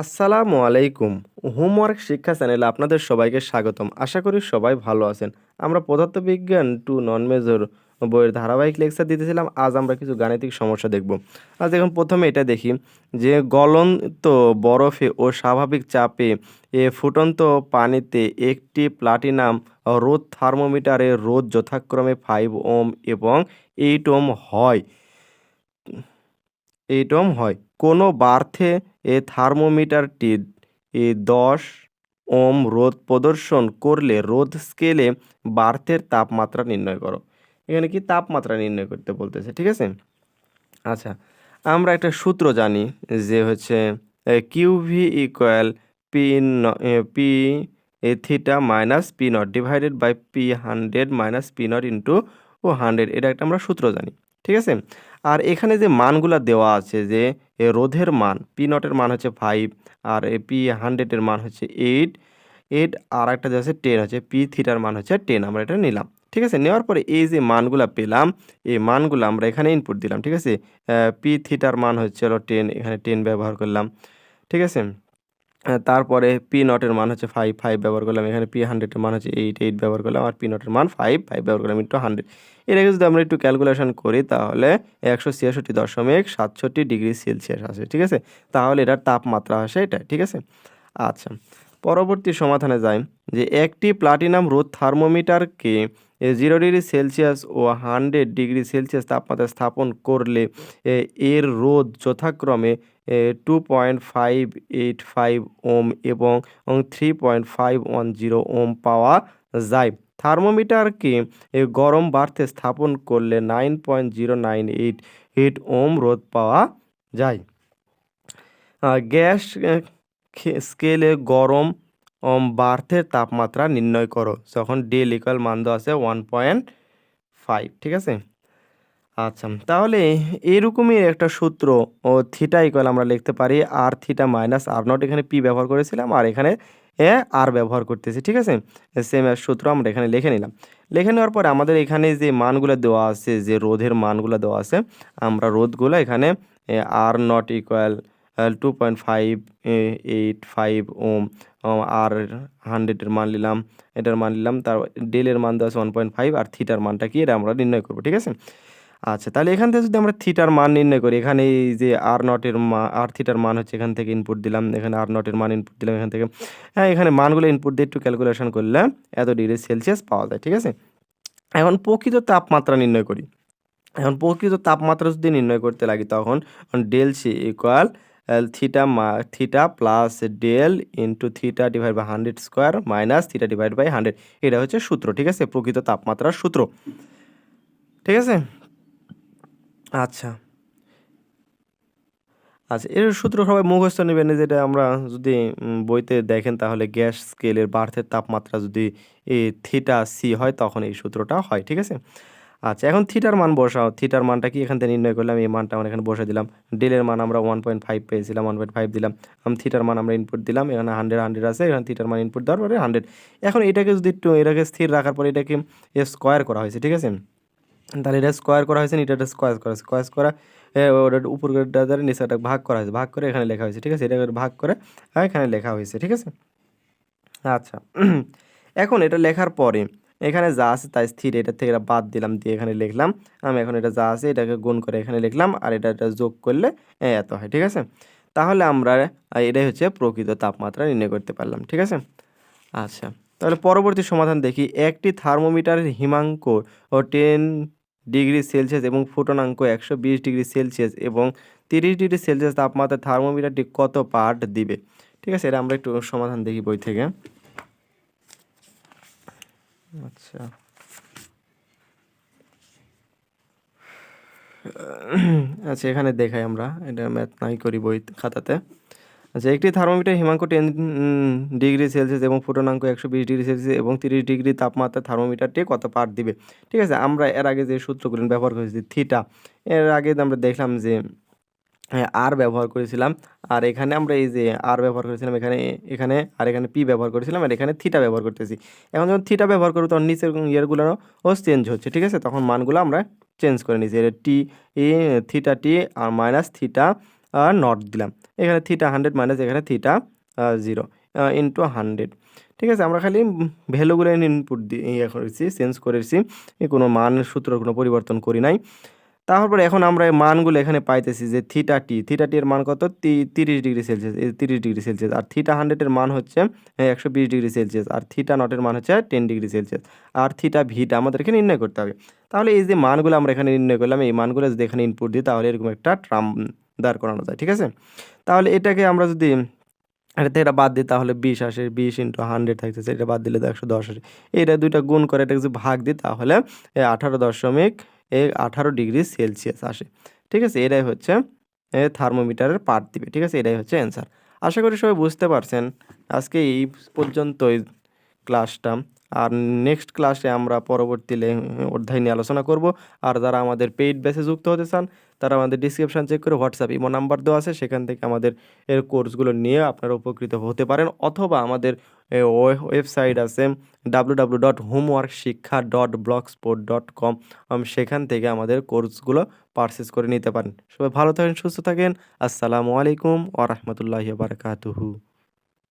আসসালামু আলাইকুম। হোমওয়ার্ক শিক্ষা চ্যানেলে আপনাদের সবাইকে স্বাগতম। আশা করি সবাই ভালো আছেন। আমরা পদার্থবিজ্ঞান টু নন মেজর বইয়ের ধারাবাহিক লেকচার দিতেছিলাম। আজ আমরা কিছু গাণিতিক সমস্যা দেখব। আজ এখন প্রথমে এটা দেখি যে গলন্ত বরফে ও স্বাভাবিক চাপে এ ফুটন্ত পানিতে একটি প্লাটিনাম রোদ থার্মোমিটারে রোদ যথাক্রমে ফাইভ ওম এবং এইট ওম হয়। এইট ওম হয়। কোনো বার্থে এ থার্মোমিটারটি এ দশ ওম রোদ প্রদর্শন করলে রোদ স্কেলে বার্থের তাপমাত্রা নির্ণয় করো। এখানে কি তাপমাত্রা নির্ণয় করতে বলতেছে, ঠিক আছে? আচ্ছা আমরা একটা সূত্র জানি যে হচ্ছে QV equal P P A theta minus P nought divided by P hundred minus P nought into O hundred, এটা একটা আমরা সূত্র জানি, ঠিক আছে? আর এখানে যে মানগুলো দেওয়া আছে যে রোধের মান পি নটের মান হচ্ছে ফাইভ আর পি হান্ড্রেডের মান হচ্ছে এইট এইট আর একটা যে আছে টেন হচ্ছে পি থিটার মান হচ্ছে টেন আমরা এটা নিলাম, ঠিক আছে? নেওয়ার পরে এই যে মানগুলা পেলাম, এই মানগুলো আমরা এখানে ইনপুট দিলাম, ঠিক আছে? পি থিটার মান হচ্ছে হলো টেন এখানে টেন ব্যবহার করলাম, ঠিক আছে? তারপরে পি নটের মান হচ্ছে ফাইভ ফাইভ ব্যবহার করলাম। এখানে পি হান্ড্রেডের মান হচ্ছে এইট এইট ব্যবহার করলাম। আর পি নটের মান ফাইভ ফাইভ ব্যবহার করলাম ইন্টু হান্ড্রেড এটাকে যদি আমরা একটু ক্যালকুলেশন করি, তাহলে একশো ছিয়াষট্টি দশমিক সাতষট্টি ডিগ্রি সেলসিয়াস আসে, ঠিক আছে? তাহলে এটার তাপমাত্রা আসে এটা, ঠিক আছে? আচ্ছা পরবর্তী সমাধানে যাই, যে একটি প্লাটিনাম রোদ থার্মোমিটারকে জিরো ডিগ্রি সেলসিয়াস ও হান্ড্রেড ডিগ্রি সেলসিয়াস তাপমাত্রা স্থাপন করলে এর রোদ যথাক্রমে two point five eight five ohm এবং three point five one zero ohm পাওয়া যায়। থার্মোমিটারকে গরম বাড়তে স্থাপন করলে nine point zero nine eight eight ohm রোদ পাওয়া যায়। গ্যাস স্কেলে গরম বার্থের তাপমাত্রা নির্ণয় করো। যখন ডেল ইকুয়াল মান আছে ওয়ান পয়েন্ট ফাইভ ঠিক আছে? আচ্ছা তাহলে এরকমই একটা সূত্র ও থিটা ইকুয়াল আমরা লিখতে পারি R theta minus R nought এখানে পি ব্যবহার করেছিলাম আর এখানে এ আর ব্যবহার করতেছি, ঠিক আছে? সেম সূত্র আমরা এখানে লিখে নিলাম। লিখে নেওয়ার পরে আমাদের এখানে যে মানগুলো দেওয়া আছে, যে রোধের মানগুলো দেওয়া আছে, আমরা রোধগুলো এখানে R nought equal two point five eight five ohm R হান্ড্রেডের মান নিলাম, এটার মান নিলাম, তার ডেলের মান দেওয়া আছে ওয়ান পয়েন্ট ফাইভ আর থিটার মানটা কি? এটা আমরা নির্ণয় করব, ঠিক আছে? আচ্ছা তাহলে এখান থেকে যদি আমরা থিটার মান নির্ণয় করি, এখানে এই যে আর নটের মা আর থিটার মান হচ্ছে এখান থেকে ইনপুট দিলাম, এখানে আর নটের মান ইনপুট দিলাম এখান থেকে। হ্যাঁ এখানে মানগুলো ইনপুট দিয়ে একটু ক্যালকুলেশন করলে এত ডিগ্রি সেলসিয়াস পাওয়া যায়, ঠিক আছে? এখন প্রকৃত তাপমাত্রা নির্ণয় করি। এখন প্রকৃত তাপমাত্রা যদি নির্ণয় করতে লাগি, তখন ডেল সি ইকুয়াল থিটা মা theta plus del into theta divide by hundred square minus theta divide by hundred এটা হচ্ছে সূত্র, ঠিক আছে? প্রকৃত তাপমাত্রার সূত্র। ঠিক আছে? আচ্ছা। আচ্ছা এর সূত্র সবাই মুখস্থ নেবেন যেটা আমরা যদি বইতে দেখেন, তাহলে গ্যাস স্কেলের বার্থের তাপমাত্রা যদি এ থিটা সি হয়, তখন এই সূত্রটা হয়, ঠিক আছে? আচ্ছা এখন থিটার মান বসাও। থিটার মানটা কি এখান থেকে নির্ণয় করলাম? এই মানটা আমরা এখানে বসে দিলাম। ডেলের মান আমরা ওয়ান পয়েন্ট ফাইভ পেয়েছিলাম ওয়ান পয়েন্ট ফাইভ দিলাম। থিটার মান আমরা ইনপুট দিলাম, এখানে হান্ড্রেড হান্ড্রেড আছে, এখানে থিটার মান ইনপুট দেওয়ার পরে হান্ড্রেড এখন এটাকে যদি একটু, এটাকে স্থির রাখার পরে এটাকে স্কোয়ার করা হয়েছে, ঠিক আছে? তাহলে এটা স্কোয়ার করা হয়েছে এটা একটা স্কোয়ার করা হয়েছে। স্কোয়ার করা ওটা উপর দ্বারা নিচেটা ভাগ করা হয়েছে। ভাগ করে এখানে লেখা হয়েছে, ঠিক আছে? এটা ভাগ করে আর এখানে লেখা হয়েছে, ঠিক আছে? আচ্ছা এখন এটা লেখার পরে, এখানে যা আছে তাই স্থির। এটা থেকে এটা বাদ দিলাম, দিয়ে এখানে লিখলাম। আমি এখন এটা যা আছে এটাকে গুণ করে এখানে লিখলাম, আর এটা এটা যোগ করলে এত হয়, ঠিক আছে? তাহলে আমরা এটাই হচ্ছে প্রকৃত তাপমাত্রা নির্ণয় করতে পারলাম, ঠিক আছে? আচ্ছা তাহলে পরবর্তী সমাধান দেখি। একটি থার্মোমিটারের হিমাঙ্ক ও টেন ডিগ্রি সেলসিয়াস এবং ফুটনাঙ্ক একশো বিশ ডিগ্রি সেলসিয়াস এবং তিরিশ ডিগ্রি সেলসিয়াস তাপমাত্রায় থার্মোমিটারটি কত পার্ট দিবে? ঠিক আছে, এটা আমরা একটু সমাধান দেখি বই থেকে। আচ্ছা। আচ্ছা এখানে দেখাই আমরা। এটা ম্যাথ নাই করি বই খাতাতে। আচ্ছা একটি থার্মোমিটার হিমাঙ্ক টেন ডিগ্রি সেলসিয়াস এবং ফুটনাঙ্ক একশো বিশ ডিগ্রি সেলসিয়াস এবং তিরিশ ডিগ্রি তাপমাত্রা থার্মোমিটারটি কত পার দিবে? ঠিক আছে, আমরা এর আগে যে সূত্রগুলো ব্যবহার করেছি থিটা এর আগে আমরা দেখলাম যে আর ব্যবহার করেছিলাম, আর এখানে আমরা এই যে আর ব্যবহার করেছিলাম, এখানে এখানে, আর এখানে পি ব্যবহার করেছিলাম, আর এখানে থিটা ব্যবহার করতেছি। এখন যখন থিটা ব্যবহার করব, তখন নিচের ইয়েরগুলোও চেঞ্জ হচ্ছে, ঠিক আছে? তখন মানগুলো আমরা চেঞ্জ করে নিয়েছি, এটা T A theta T R minus theta nought দিলাম। এখানে থিটা হান্ড্রেড মাইনাস এখানে থিটা জিরো ইন্টু হান্ড্রেড ঠিক আছে, আমরা খালি ভ্যালুগুলো ইনপুট দিয়ে ইয়ে করেছি চেঞ্জ করেছি। কোনো মান সূত্র কোনো পরিবর্তন করি নাই। তারপর এখন আমরা এই মানগুলো এখানে পাইতেছি যে থিটা টি থিটা টি এর মান কত? তিরিশ ডিগ্রি সেলসিয়াস তিরিশ ডিগ্রি সেলসিয়াস। আর থিটা হান্ড্রেডের মান হচ্ছে একশো বিশ ডিগ্রি সেলসিয়াস। আর থিটা নটের মান হচ্ছে টেন ডিগ্রি সেলসিয়াস। আর থিটা ভিটা আমাদেরকে নির্ণয় করতে হবে। তাহলে এই যে মানগুলো আমরা এখানে নির্ণয় করলাম, এই মানগুলো যদি এখানে ইনপুট দিই, তাহলে এরকম একটা ট্রাম দাঁড় করানো যায়, ঠিক আছে? তাহলে এটাকে আমরা যদি, এটা এটা বাদ দিই, তাহলে বিশ আসে, বিশ ইন্টু হান্ড্রেড থাকতেছে এটা বাদ দিলে তো একশো দশ আসে। এটা দুইটা গুণ করে এটা যদি ভাগ দিই, তাহলে আঠারো দশমিক এই আঠারো ডিগ্রি সেলসিয়াস আসে। ঠিক আছে? এটাই হচ্ছে থার্মোমিটারের পার্ট দিবে। ঠিক আছে? এটাই হচ্ছে অ্যান্সার। আশা করি সবাই বুঝতে পারছেন। আজকে এই পর্যন্তই ক্লাসটা। আর নেক্সট ক্লাসে আমরা পরবর্তীতে অধ্যায় নিয়ে আলোচনা করব। আর যারা আমাদের পেইড ব্যাচে যুক্ত হতে চান, তারা আমাদের ডিসক্রিপশান চেক করে হোয়াটসঅ্যাপ ইমো নাম্বার দেওয়া আছে। সেখান থেকে আমাদের এর কোর্সগুলো নিয়ে আপনারা উপকৃত হতে পারেন। অথবা আমাদের ওয়েবসাইট আছে W W dot homework Shiksha dot blogspot dot com সেখান থেকে আমাদের কোর্সগুলো পারচেস করে নিতে পারেন। সবাই ভালো থাকেন, সুস্থ থাকেন। আসসালামু আলাইকুম ওরহমতুল্লাহি বারকাতুহু।